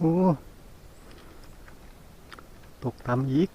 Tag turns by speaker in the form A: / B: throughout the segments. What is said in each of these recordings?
A: โอ้ตกตามอีก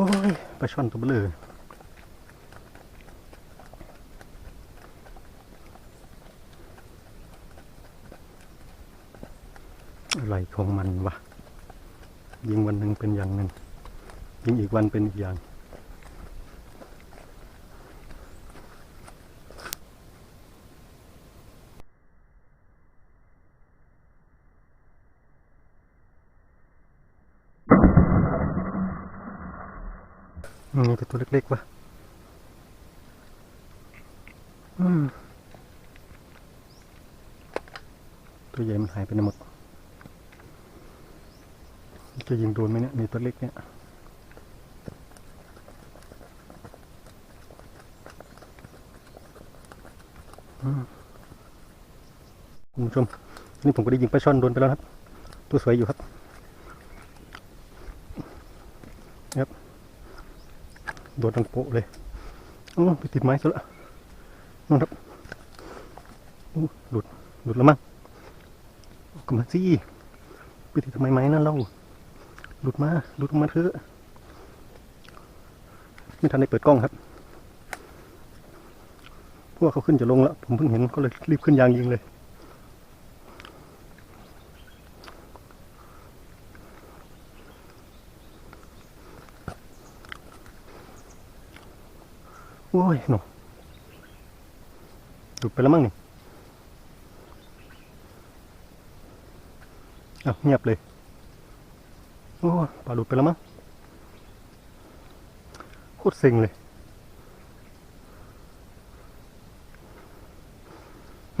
A: โอ้ยปลาช่อนตัวเบลออะไรของมันวะ ยิงวันหนึ่งเป็นอย่างหนึ่งยิงอีกวันเป็นอีกอย่าง นี่เป็นตัวเล็กๆวะอืมตัวใหญ่มันหายไปหมด จะยิงโดนไหมเนี่ยในตัวเล็กเนี่ยคุณผู้ชมนี่ผมก็ได้ยิงปลาช่อนโดนไปแล้วครับ ตัวสวยอยู่ครับ โดนตังโปะเลยโอ้ไปติดไม้ซะละนั่นครับโอ้หลุดหลุดแล้วมั้งกลับมาสิไปติดทำไมไม้นั่นเล่าหลุดมาหลุดออกมาเถอะไม่ทันได้เปิดกล้องครับพวกเขาขึ้นจะลงแล้วผมเพิ่งเห็นก็เลยรีบขึ้นยางยิงเลย โอ้ยหนูหลุดไปแล้วมั้งนี่อ้าเงียบเลย โอ้ยปลาหลุดไปแล้วมั้งโคตรเซ็งเลย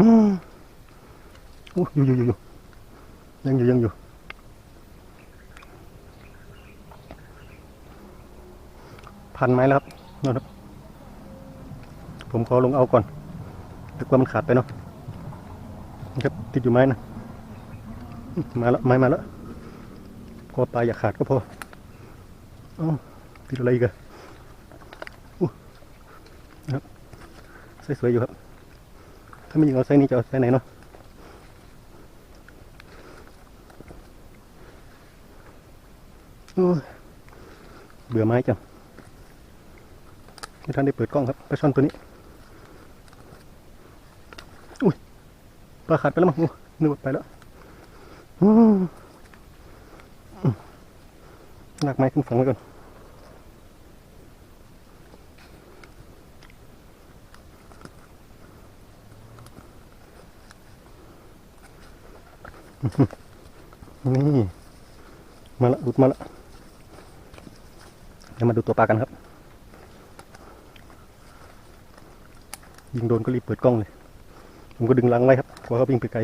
A: อืมโอ้ยอยู่อยู่อยู่ยังอยู่ยังอยู่พันไหมแล้วครับนั่นครับ ผมขอลงเอาก่อนแต่กว่ามันขาดไปเนาะนะครับติดอยู่ไม้นะมาแล้วไม้มาแล้วพอปลายอย่าขาดก็พออ้ติดอะไรอีกอะอู้นครับไซส์สวยอยู่ครับ ถ้าไม่ยิงเอาไซส์นี้จะเอาไซไหนเนาะเบื่อไม้จังไม่ทันได้เปิดกล้องครับปลาช่อนตัวนี้ อุ้ย ปลาขาดไปแล้วมั้งโอ้นึกว่าไปแล้วอืมอืมลากไม้ขึ้นฝั่งไว้ก่อนนี่มาละบุดมาละเดี๋ยวมาดูตัวปลากันครับ ยิงโดนก็รีบเปิดกล้องเลย ผมก็ดึงลังไว้ครับ กลัวเขาวิ่งไปไกล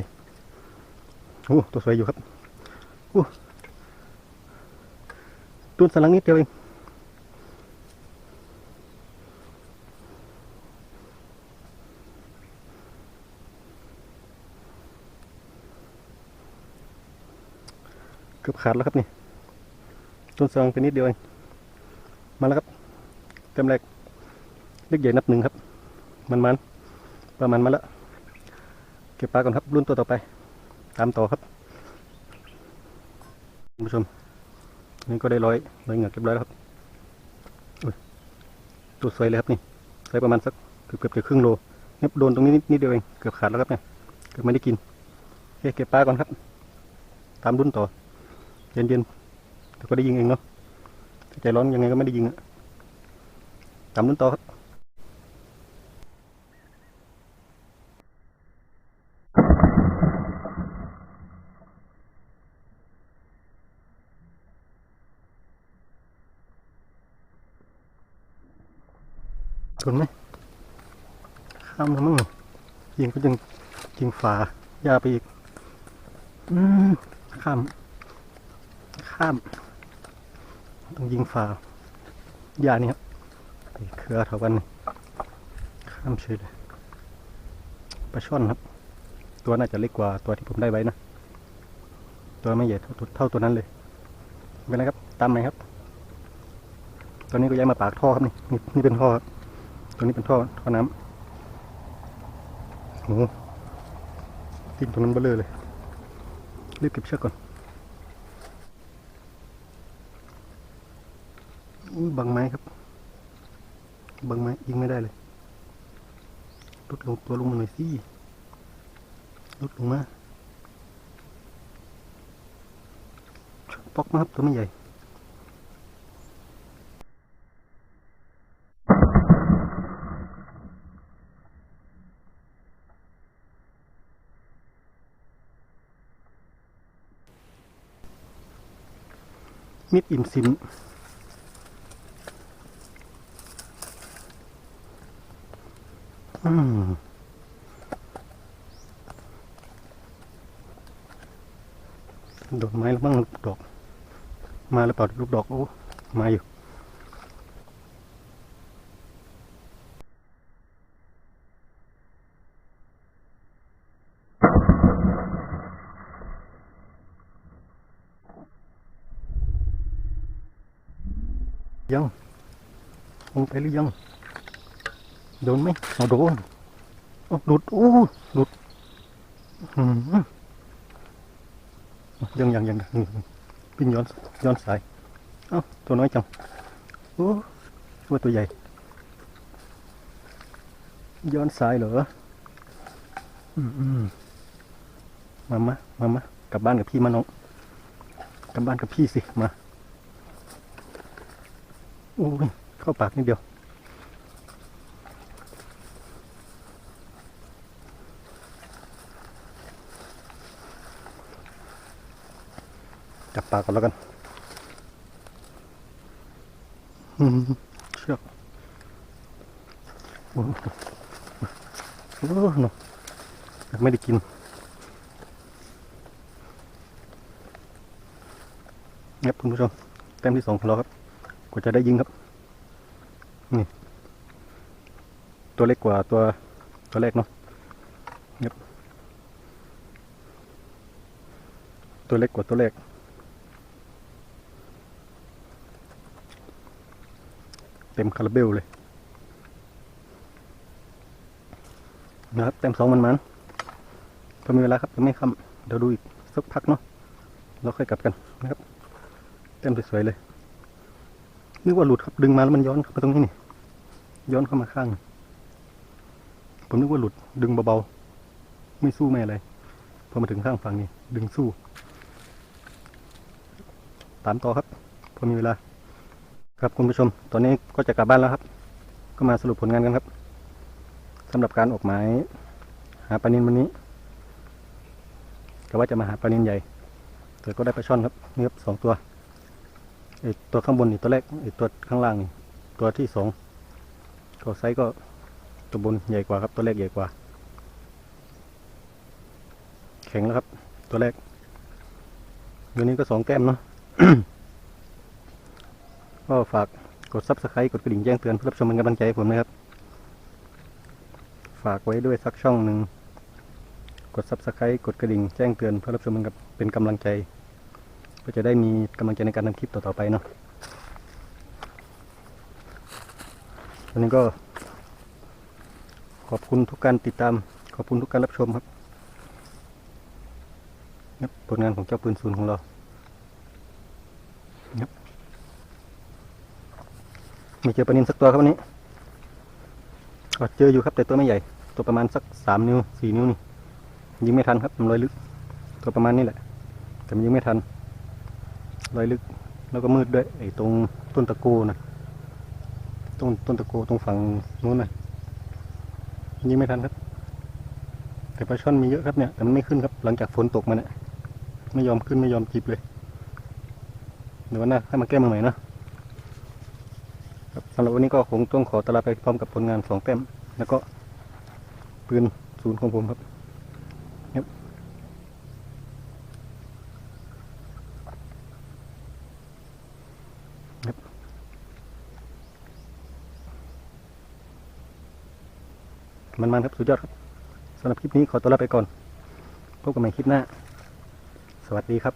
A: โอ้ตัวสวยอยู่ครับโอ้ตัวสลังนิดเดียวเองเกือบขาดแล้วครับนี่ต้นสลังเป็นนิดเดียวเองมาแล้วครับ เต็มแรกเล็กใหญ่นับหนึ่งครับ มันมันประมาณมาแล้ว เก็บปลาก่อนครับรุ่นตัวต่อไป ตามต่อครับคุณผู้ชมนี่ก็ได้ร้อยร้อยเหงือกเรียบร้อยแล้วครับตัวสวยเลยครับนี่ใส่ประมาณสักเกือบเกือบจะครึ่งโลเนี่ยโดนตรงนี้นิดเดียวเองเกือบขาดแล้วครับเนี่ยเกือบไม่ได้กินโอเคเก็บปลาก่อนครับ ตามรุ่นต่อเย็นๆแต่ก็ได้ยิงเองเนาะใจร้อนยังไงก็ไม่ได้ยิงอะตามรุ่นต่อครับ นไหมข้ามแล้วมั้งยิงก็ยังยิงฝาหญ้าไปอีก อืมข้าม ข้าม ต้องยิงฝาหญ้านี่ครับไอ้เครือเท่ากันข้ามเฉยเลยปลาช่อนครับ ตัวน่าจะเล็กกว่าตัวที่ผมได้ไว้นะ ตัวไม่ใหญ่เท่าเท่าตัวนั้นเลยไม่เป็นไรครับตามไหมครับตัวนี้ก็ย้ายมาปากท่อครับนี่นี่นี่เป็นท่อครับ ตัวนี้เป็นท่อท่อน้ำโอ้โหติดตรงนั้นเบลอเลย รีบเก็บเชือกก่อนบังไม้ครับ บังไม้ยิงไม่ได้เลยลดลงตัวลงมาหน่อยสิลดลงมาปอกมาครับตัวไม่ใหญ่ มิดอิ่มซิมอืมดอกไม้แล้วบ้างลูกดอก มาแล้วเปล่าลูกดอกโอ้มาอยู่ ยังลงไปหรือยังโดนไหมเอาโดนเอาหลุดอู้หลุดยังยังยังปิ้นย้อนย้อนสายเอ้าตัวน้อยจังโอ้ว่าตัวใหญ่ ย้อนสายเหรออืมอืมมามามา มากลับบ้านกับพี่มาน้อง กลับบ้านกับพี่สิ มา อ้ยเข้าปากนิดเดียว จับปากก่อนแล้วกันอืมเชือกโอ้โหโอ้โหเนอะยังไม่ได้กินครับคุณผู้ชมแต้มที่สองของเราครับก ว่าจะได้ยิงครับ นี่ ตัวเล็กกว่าตัวตัวแรกเนาะครับตัวเล็กกว่าตัวแรกเต็มคาราเบลเลย นะครับเต็มสองมันมันพอมีเวลาครับยังไม่ค่ำเดี๋ยวดูอีกสักพักเนาะแล้วค่อยกลับกันนะครับ เต็มสวยๆเลย นึกว่าหลุดครับดึงมาแล้วมันย้อนเข้ามาตรงนี้นี่ ย้อนเข้ามาข้าง ผมนึกว่าหลุดดึงเบาๆ ไม่สู้ไม่อะไร พอมาถึงข้างฝั่งนี้ดึงสู้ ตามต่อครับ พอมีเวลา ครับคุณผู้ชม ตอนนี้ก็จะกลับบ้านแล้วครับ ก็มาสรุปผลงานกันครับสำหรับการออกหมายหาปลานินวันนี้ก็ว่าจะมาหาปลานินใหญ่ แต่ก็ได้ปลาช่อนครับนี่ครับสองตัว ตัวข้างบนนี่ตัวแรกไอตัวข้างล่างนี่ตัวที่สองก็ไซส์ก็ตัวบนใหญ่กว่าครับ ตัวแรกใหญ่กว่า แข็งแล้วครับ ตัวแรกตัวนี้ก็สองแก้มเนาะก็ฝากกดซับสไครต์กดกระดิ่งแจ้งเตือนเพื่อรับชมเป็นกำลังใจให้ผมนะครับ ฝากไว้ด้วยสักช่องหนึ่งกดซับสไครต์กดกระดิ่งแจ้งเตือนเพื่อรับชมเป็นกับเป็นกำลังใจ เพื่อจะได้มีกำลังใจในการทำคลิปต่อๆไปเนาะวันนี้ก็ขอบคุณทุกการติดตาม ขอบคุณทุกการรับชมครับครับผลงานของเจ้าปืนศูนย์ของเราครับไม่เจอปลานินสักตัวครับวันนี้ก็เจออยู่ครับแต่ตัวไม่ใหญ่ ตัวประมาณสักสามนิ้วสี่นิ้วนี่ยิงไม่ทันครับมันลอยลึก ตัวประมาณนี้แหละแต่มันยิงไม่ทัน รอยลึก แล้วก็มืดด้วยไอ้ตรงต้นตะโกนะต้นต้นตะโกตรงฝั่งนู้นนะยิงไม่ทันครับ แต่ปลาช่อนมีเยอะครับเนี่ยแต่มันไม่ขึ้นครับหลังจากฝนตกมาเนี่ยไม่ยอมขึ้นไม่ยอมจิบเลยเดี๋ยววันหน้าให้มาแก้มือใหม่นะครับสำหรับวันนี้ก็คงต้องขอตลาไปพร้อมกับผลงานสองแต้มแล้วก็ปืนศูนย์ของผมครับ มันๆครับ สุดยอดครับสำหรับคลิปนี้ขอตัวลาไปก่อน พบกันใหม่คลิปหน้า สวัสดีครับ